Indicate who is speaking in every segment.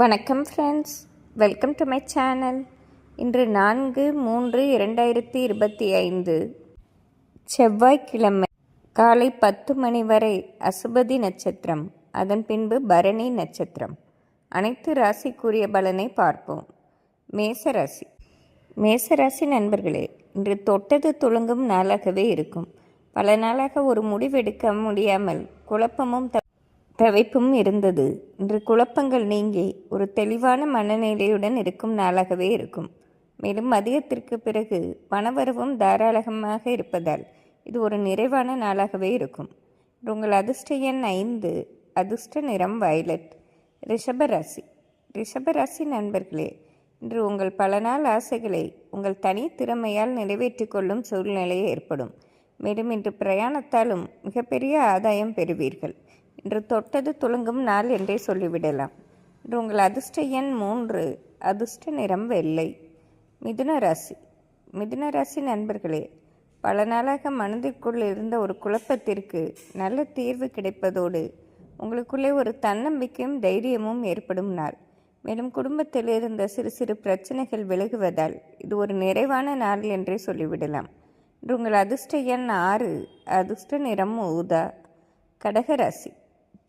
Speaker 1: வணக்கம் friends welcome to my channel இன்று நான்கு மூன்று இரண்டாயிரத்தி இருபத்தி ஐந்து செவ்வாய்க்கிழமை காலை பத்து மணி வரை அசுபதி நட்சத்திரம் அதன் பின்பு பரணி நட்சத்திரம். அனைத்து ராசிக்குரிய பலனை பார்ப்போம். மேசராசி மேசராசி நண்பர்களே இன்று தொட்டது துளங்கும் நாளாகவே இருக்கும். பல நாளாக ஒரு முடிவெடுக்க முடியாமல் குழப்பமும் த தவிப்பும் இருந்தது. இன்று குழப்பங்கள் நீங்கி ஒரு தெளிவான மனநிலையுடன் இருக்கும் நாளாகவே இருக்கும். மேலும் மதியத்திற்கு பிறகு பணவரவும் தாராளமாக இருப்பதால் இது ஒரு நிறைவான நாளாகவே இருக்கும். உங்கள் அதிர்ஷ்ட எண் ஐந்து அதிர்ஷ்ட நிறம் வயலட் ரிஷபராசி ரிஷபராசி நண்பர்களே இன்று உங்கள் பல நாள் ஆசைகளை உங்கள் தனி திறமையால் நிறைவேற்றிக் கொள்ளும் சூழ்நிலை ஏற்படும். மேலும் இன்று பிரயாணத்தாலும் மிகப்பெரிய ஆதாயம் பெறுவீர்கள். இன்று தொட்டது துளங்கும் நாள் என்றே சொல்லிவிடலாம். இன்று உங்கள் அதிர்ஷ்ட எண் மூன்று அதிர்ஷ்ட நிறம் வெள்ளை. மிதுன ராசி. மிதுன ராசி நண்பர்களே பல நாளாக மனதிற்குள் இருந்த ஒரு குழப்பத்திற்கு நல்ல தீர்வு கிடைப்பதோடு உங்களுக்குள்ளே ஒரு தன்னம்பிக்கையும் தைரியமும் ஏற்படும் நாள். மேலும் குடும்பத்தில் இருந்த சிறு சிறு பிரச்சனைகள் விலகுவதால் இது ஒரு நிறைவான நாள் என்றே சொல்லிவிடலாம். இன்று உங்கள் அதிர்ஷ்ட எண் ஆறு அதிர்ஷ்ட நிறம் ஊதா. கடகராசி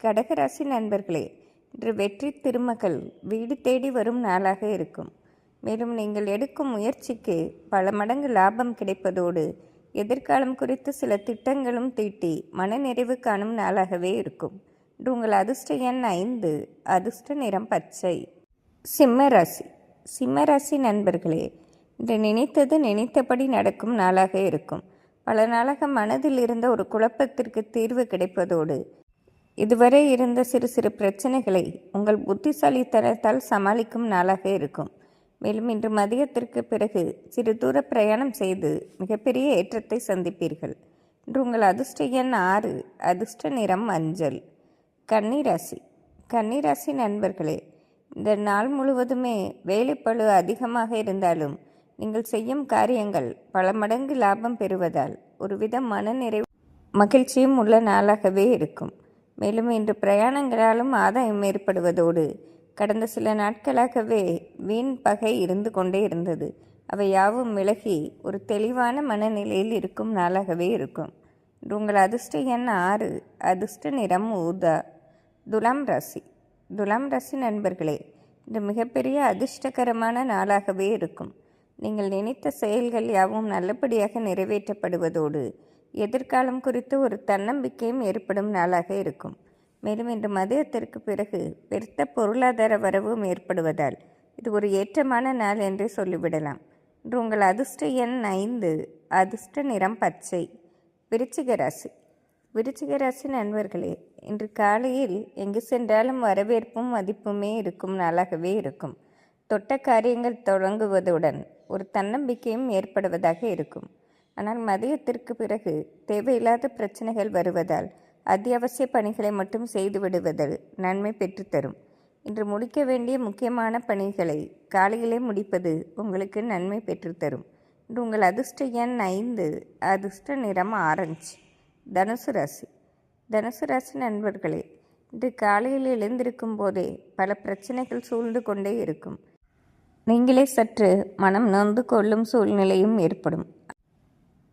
Speaker 1: கடகராசி நண்பர்களே இன்று வெற்றி திருமகள் வீடு தேடி வரும் நாளாக இருக்கும். மேலும் நீங்கள் எடுக்கும் முயற்சிக்கு பல மடங்கு லாபம் கிடைப்பதோடு எதிர்காலம் குறித்து சில திட்டங்களும் தீட்டி மனநிறைவு காணும் நாளாகவே இருக்கும். இன்று உங்கள் அதிர்ஷ்ட எண் ஐந்து அதிர்ஷ்ட நிறம் பச்சை. சிம்ம ராசி. சிம்ம நண்பர்களே இன்று நினைத்தது நினைத்தபடி நடக்கும் நாளாக இருக்கும். பல நாளாக மனதில் இருந்த ஒரு குழப்பத்திற்கு தீர்வு கிடைப்பதோடு இதுவரை இருந்த சிறு சிறு பிரச்சனைகளை உங்கள் புத்திசாலித்தனத்தால் சமாளிக்கும் நாளாக இருக்கும். மேலும் இன்று மதியத்திற்கு பிறகு சிறு தூர பிரயாணம் செய்து மிகப்பெரிய ஏற்றத்தை சந்திப்பீர்கள். இன்று உங்கள் அதிர்ஷ்ட எண் ஆறு அதிர்ஷ்ட நிறம் மஞ்சள் கன்னிராசி. கன்னிராசி நண்பர்களே இந்த நாள் முழுவதுமே வேலைப்பளு அதிகமாக இருந்தாலும் நீங்கள் செய்யும் காரியங்கள் பல மடங்கு லாபம் பெறுவதால் ஒருவித மனநிறைவு மகிழ்ச்சியும் உள்ள நாளாகவே இருக்கும். மேலும் இன்று பிரயாணங்களாலும் ஆதாயம் ஏற்படுவதோடு கடந்த சில நாட்களாகவே வீண் பகை இருந்து கொண்டே இருந்தது. அவை யாவும் விலகி ஒரு தெளிவான மனநிலையில் இருக்கும் நாளாகவே இருக்கும். இன்று உங்கள் அதிர்ஷ்ட எண் ஆறு அதிர்ஷ்ட நிறம் ஊதா துலாம் ராசி. துலாம் ராசி நண்பர்களே இது மிகப்பெரிய அதிர்ஷ்டகரமான நாளாகவே இருக்கும். நீங்கள் நினைத்த செயல்கள் யாவும் நல்லபடியாக நிறைவேற்றப்படுவதோடு எதிர்காலம் குறித்து ஒரு தன்னம்பிக்கையும் ஏற்படும் நாளாக இருக்கும். மேலும் இன்று மதியத்திற்கு பிறகு பெருத்த பொருளாதார வரவும் ஏற்படுவதால் இது ஒரு ஏற்றமான நாள் என்றே சொல்லிவிடலாம். இன்று உங்கள் அதிர்ஷ்ட எண் ஐந்து அதிர்ஷ்ட நிறம் பச்சை. விருச்சிக ராசி. விருச்சிக ராசி நண்பர்களே இன்று காலையில் எங்கு சென்றாலும் வரவேற்பும் மதிப்புமே இருக்கும் நாளாகவே இருக்கும். தொட்ட காரியங்கள் தொடங்குவதுடன் ஒரு தன்னம்பிக்கையும் ஏற்படுவதாக இருக்கும். ஆனால் மதியத்திற்கு பிறகு தேவையில்லாத பிரச்சனைகள் வருவதால் அத்தியாவசிய பணிகளை மட்டும் செய்து விடுவதில் நன்மை பெற்றுத்தரும். இன்று முடிக்க வேண்டிய முக்கியமான பணிகளை காலையிலே முடிப்பது உங்களுக்கு நன்மை பெற்றுத்தரும். இன்று உங்கள் அதிர்ஷ்ட எண் ஐந்து அதிர்ஷ்ட நிறம் ஆரஞ்சு. தனுசு ராசி. தனுசு ராசி நண்பர்களே இன்று காலையில் எழுந்திருக்கும் போதே பல பிரச்சனைகள் சூழ்ந்து கொண்டே இருக்கும். நீங்களே சற்று மனம் நொந்து கொள்ளும் சூழ்நிலையும் ஏற்படும்.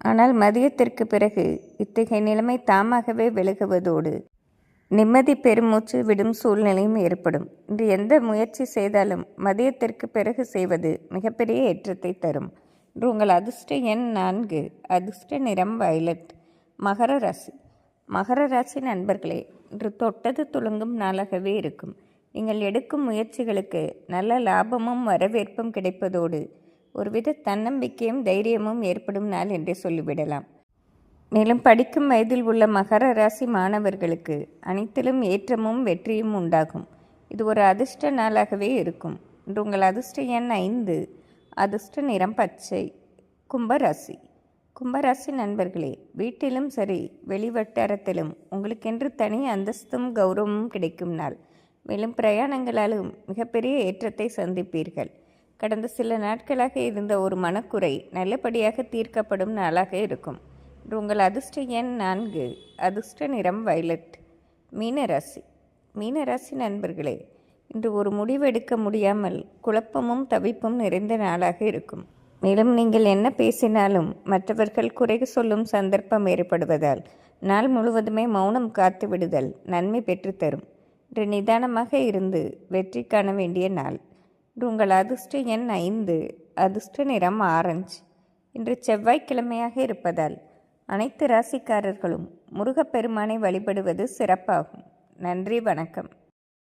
Speaker 1: ஆனால் மதியத்திற்கு பிறகு இத்தகைய நிலைமை தாமாகவே விலகுவதோடு நிம்மதி பெருமூச்சு விடும் சூழ்நிலையும் ஏற்படும். இன்று எந்த முயற்சி செய்தாலும் மதியத்திற்கு பிறகு செய்வது மிகப்பெரிய ஏற்றத்தை தரும். இன்று உங்கள் அதிர்ஷ்ட எண் நான்கு. அதிர்ஷ்ட நிறம் வயலட். மகர ராசி. மகர ராசி நண்பர்களே இன்று தொட்டது துளங்கும் நாளாகவே இருக்கும். நீங்கள் எடுக்கும் முயற்சிகளுக்கு நல்ல லாபமும் வரவேற்பும் கிடைப்பதோடு ஒருவித தன்னம்பிக்கையும் தைரியமும் ஏற்படும் நாள் என்றே சொல்லிவிடலாம். மேலும் படிக்கும் வயதில் உள்ள மகர ராசி மாணவர்களுக்கு அனைத்திலும் ஏற்றமும் வெற்றியும் உண்டாகும். இது ஒரு அதிர்ஷ்ட நாளாகவே இருக்கும். இன்று உங்கள் அதிர்ஷ்ட எண் ஐந்து அதிர்ஷ்ட நிறம் பச்சை கும்பராசி. கும்பராசி நண்பர்களே வீட்டிலும் சரி வெளிவட்டாரத்திலும் உங்களுக்கென்று தனி அந்தஸ்தும் கௌரவமும் கிடைக்கும் நாள். மேலும் பிரயாணங்களாலும் மிகப்பெரிய ஏற்றத்தை சந்திப்பீர்கள். கடந்த சில நாட்களாக இருந்த ஒரு மனக்குறை நல்லபடியாக தீர்க்கப்படும் நாளாக இருக்கும். உங்கள் அதிர்ஷ்ட எண் நான்கு. அதிர்ஷ்ட நிறம் வைலட் மீனராசி. மீனராசி நண்பர்களே இன்று ஒரு முடிவெடுக்க முடியாமல் குழப்பமும் தவிப்பும் நிறைந்த நாளாக இருக்கும். மேலும் நீங்கள் என்ன பேசினாலும் மற்றவர்கள் குறை சொல்லும் சந்தர்ப்பம் ஏற்படுவதால் நாள் முழுவதுமே மௌனம் காத்து விடுதல் நன்மை பெற்றுத்தரும். இன்று நிதானமாக இருந்து வெற்றி காண வேண்டிய நாள். உங்கள் அதிர்ஷ்ட எண் ஐந்து. அதிர்ஷ்ட நிறம் ஆரஞ்சு. இன்று செவ்வாய்க்கிழமையாக இருப்பதால் அனைத்து ராசிக்காரர்களும் முருகப்பெருமானை வழிபடுவது சிறப்பாகும். நன்றி வணக்கம்.